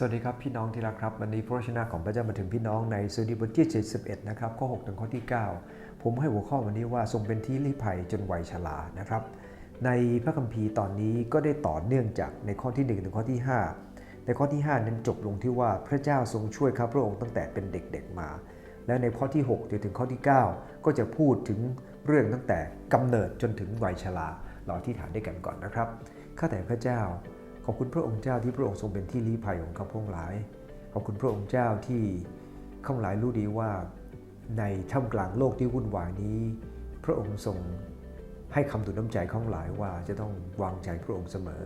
สวัสดีครับ พี่น้องที่รักครับ วันนี้พระชนะของพระเจ้ามาถึงพี่น้องในสดุดีบทที่ 71 นะครับ ข้อ 6 ถึงข้อที่ 9 ผมให้หัวข้อวันนี้ว่าทรงเป็นที่ลี้ภัยจนวัยชรานะครับ ในพระคัมภีร์ตอนนี้ก็ได้ต่อเนื่องจากในข้อที่ 1 ถึงข้อที่ 5 ในข้อที่ 5 นั้นจบลงที่ว่าพระเจ้าทรงช่วยข้าพระองค์ตั้งแต่เป็นเด็กๆมา และในข้อที่ 6 จนถึงข้อที่ 9 ก็จะพูดถึงเรื่องตั้งแต่กำเนิดจนถึงวัยชราเราอธิษฐานด้วยกันก่อนนะครับข้าแต่พระเจ้า ขอบคุณพระองค์เจ้าที่พระองค์ทรงเป็นที่ลี้ภัยของข้าพงค์หลาย ขอบคุณพระองค์เจ้าที่ข้าพงหลายรู้ดีว่าในท่ามกลางโลกที่วุ่นวายนี้ พระองค์ทรงให้คำตุนน้ำใจข้าพงหลายว่าจะต้องวางใจพระองค์เสมอ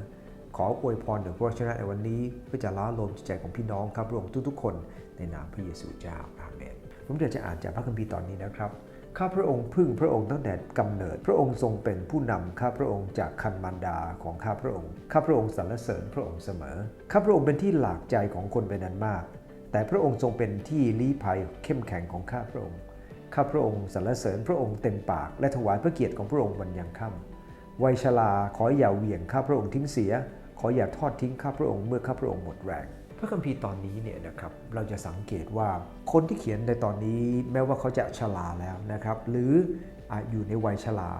ขออวยพรถึงพระวจนะในวันนี้เพื่อจะล้าโลมจิตใจของพี่น้องข้าพระองค์ทุกๆคนในนามพระเยซูเจ้าอาเมนผมอยากจะอ่านจากพระคัมภีร์ตอนนี้นะครับ ข้าพระองค์พึ่งพระองค์ตั้งแต่กำเนิด พระองค์ทรงเป็นผู้นำข้าพระองค์จากคันมารดาของข้าพระองค์ ข้าพระองค์สรรเสริญพระองค์เสมอ ข้าพระองค์เป็นที่หลากใจของคนเป็นนั้นมาก แต่พระองค์ทรงเป็นที่ลี้ภัยเข้มแข็งของข้าพระองค์ ข้าพระองค์สรรเสริญพระองค์เต็มปาก และถวายพระเกียรติของพระองค์วันยังค่ำวัยชราขออย่าเหวี่ยงข้าพระองค์ทิ้งเสีย ขออย่าทอดทิ้งข้าพระองค์เมื่อข้าพระองค์หมดแรง ระคัมภีร์ตอนนี้เนี่ยนะครับเราจะสังเกตว่าคนที่เขียนในตอนนี้แม้ว่าเขาจะชราแล้วนะครับ หรืออยู่ในวัยชรา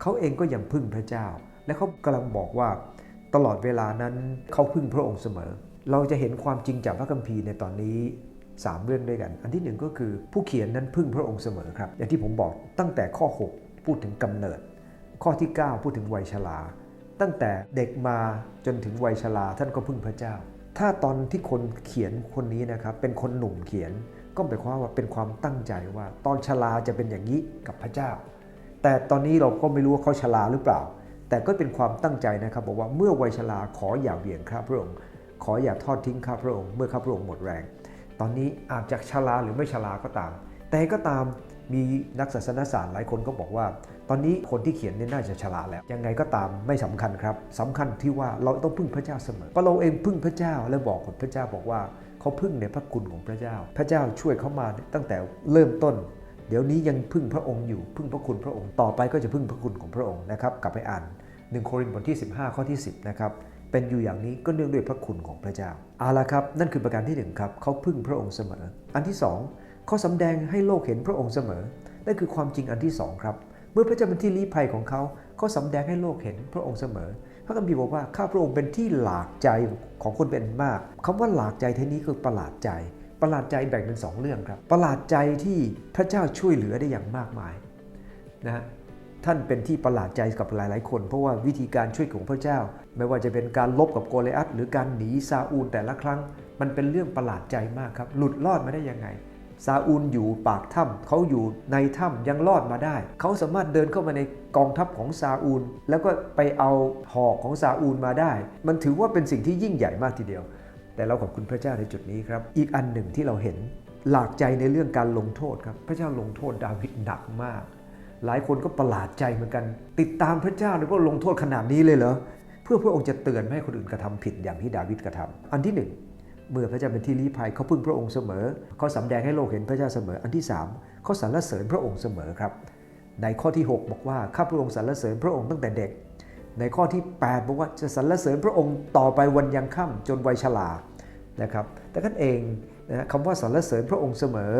เขาเองก็ยังพึ่งพระเจ้า และเขากำลังบอกว่าตลอดเวลานั้นเขาพึ่งพระองค์เสมอ เราจะเห็นความจริงจากพระคัมภีร์ในตอนนี้ 3 เรื่องด้วยกัน อันที่หนึ่งก็คือผู้เขียนนั้นพึ่งพระองค์เสมอครับ อย่างที่ผมบอกตั้งแต่ข้อ 6 พูดถึงกำเนิด ข้อที่ 9 พูดถึงวัยชราตั้งแต่เด็กมาจนถึงวัยชราท่านก็พึ่งพระเจ้า ถ้าตอนที่คนเขียนคนนี้นะครับเป็นคนหนุ่มเขียนก็หมายความว่าเป็นความตั้งใจว่า ตอนชราจะเป็นอย่างนี้กับพระเจ้า แต่ตอนนี้เราก็ไม่รู้ว่าเขาชราหรือเปล่า แต่ก็เป็นความตั้งใจนะครับบอกว่าเมื่อวัยชราขออย่าเหวี่ยงข้าพระองค์ ขออย่าทอดทิ้งข้าพระองค์เมื่อข้าพระองค์หมดแรง ตอนนี้อาจจะชราหรือไม่ชราก็ตาม แต่ก็ตาม มีนักศาสนศาสตร์หลายคนก็บอกว่า ตอนนี้คนที่เขียนเนี่ยน่าจะฉลาดแล้ว ยังไงก็ตามไม่สำคัญครับสำคัญที่ว่าเราต้องพึ่งพระเจ้าเสมอเพราะเราเองพึ่งพระเจ้าและบอกกับพระเจ้าบอกว่าเขาพึ่งในพระคุณของพระเจ้า พระเจ้าช่วยเขามาตั้งแต่เริ่มต้นเดี๋ยวนี้ยังพึ่งพระองค์อยู่พึ่งพระคุณพระองค์ต่อไปก็จะพึ่งพระคุณของพระองค์นะครับกลับไปอ่าน1โครินธ์บทที่ 15 ข้อที่ 10นะครับเป็นอยู่อย่างนี้ก็เนื่องด้วยพระคุณของพระเจ้าเอาละครับ นั่นคือประการที่หนึ่งครับเขาพึ่งพระองค์เสมอ อันที่สอง เขาสำแดงให้โลกเห็นพระองค์เสมอ นั่นคือความจริงอันที่สองครับ เมื่อพระเจ้าเป็นที่ลี้ภัยของเขาเขาสำแดงให้โลกเห็นพระองค์เสมอ พระคัมภีร์บอกว่าข้าพระองค์เป็นที่หลากใจของคนเป็นมากคำว่าหลากใจทีนี้คือประหลาดใจ ประหลาดใจแบ่งเป็นสองเรื่องครับ ประหลาดใจที่พระเจ้าช่วยเหลือได้อย่างมากมายนะฮะท่านเป็นที่ประหลาดใจกับหลาย ๆ คน เพราะว่าวิธีการช่วยของพระเจ้า ไม่ว่าจะเป็นการลบกับโกลิอัตหรือการหนีซาอูลแต่ละครั้ง มันเป็นเรื่องประหลาดใจมากครับ หลุดรอดมาได้ยังไง ซาอูลอยู่ปากถ้ำเขาอยู่ในถ้ำยังรอดมาได้ เขาสามารถเดินเข้ามาในกองทัพของซาอูลแล้วก็ไปเอาหอกของซาอูลมาได้ มันถือว่าเป็นสิ่งที่ยิ่งใหญ่มากทีเดียว แต่เราขอบคุณพระเจ้าในจุดนี้ครับ อีกอันหนึ่งที่เราเห็นหลากใจในเรื่องการลงโทษครับ พระเจ้าลงโทษดาวิดหนักมาก หลายคนก็ประหลาดใจเหมือนกัน ติดตามพระเจ้าเลยว่าลงโทษขนาดนี้เลยเหรอเพื่อพระองค์จะเตือนไม่ให้คนอื่นกระทำผิดอย่างที่ดาวิดกระทำอันที่หนึ่ง เมื่อพระเจ้าเป็นที่ลี้ภัยเขาพึ่งพระองค์เสมอ เขาสำแดงให้โลกเห็นพระเจ้าเสมอ อันที่3เขาสรรเสริญพระองค์เสมอครับ ในข้อที่ 6 บอกว่าข้าพระองค์สรรเสริญพระองค์ตั้งแต่เด็ก ในข้อที่8บอกว่าจะสรรเสริญพระองค์ต่อไปวันยังค่ำจนวัยชรานะครับ แต่กันเองนะคำว่าสรรเสริญพระองค์เสมอ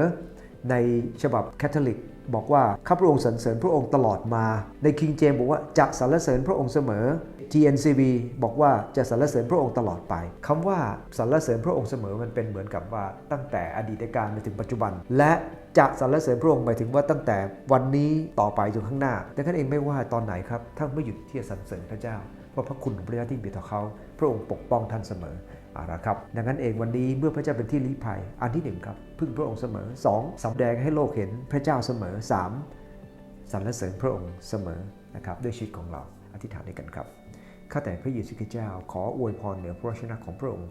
ในฉบับแคทอลิก บอกว่าข้าพระองค์สรรเสริญพระองค์ตลอดมา ในคิงเจมบอกว่าจะสรรเสริญพระองค์เสมอ GNCB บอกว่าจะสรรเสริญพระองค์ตลอดไปคำว่าสรรเสริญพระองค์เสมอมันเป็นเหมือนกับว่าตั้งแต่อดีตการมาถึงปัจจุบัน และจะสรรเสริญพระองค์หมายถึงว่าตั้งแต่วันนี้ต่อไปจนข้างหน้าดังนั้นเองไม่ว่าตอนไหนครับท่านไม่หยุดที่จะสรรเสริญพระเจ้า เพราะพระคุณของพระเจ้าที่มีต่อเขา พระองค์ปกป้องท่านเสมอ เอาละครับ ดังนั้นเองวันนี้เมื่อพระเจ้าเป็นที่ลี้ภัย อันที่หนึ่งครับ พึ่งพระองค์เสมอ 2. สำแดงให้โลกเห็นพระเจ้าเสมอ 3. สรรเสริญพระองค์เสมอนะครับด้วยชีวิตของเราอธิษฐานด้วยกันครับข้าแต่พระเยซูคริสต์เจ้า ขออวยพรเหนือพระชนะของพระองค์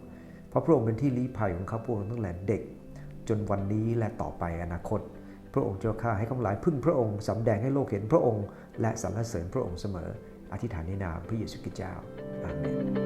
เพราะพระองค์เป็นที่ลี้ภัยของข้าพระองค์ตั้งแต่เด็ก จนวันนี้และต่อไปอนาคต พระองค์เจ้าข้าให้ข้าหลายพึ่งพระองค์สำแดงให้โลกเห็นพระองค์ และสรรเสริญพระองค์เสมอ อธิษฐานในนามพระเยซูคริสต์เจ้าอาเมน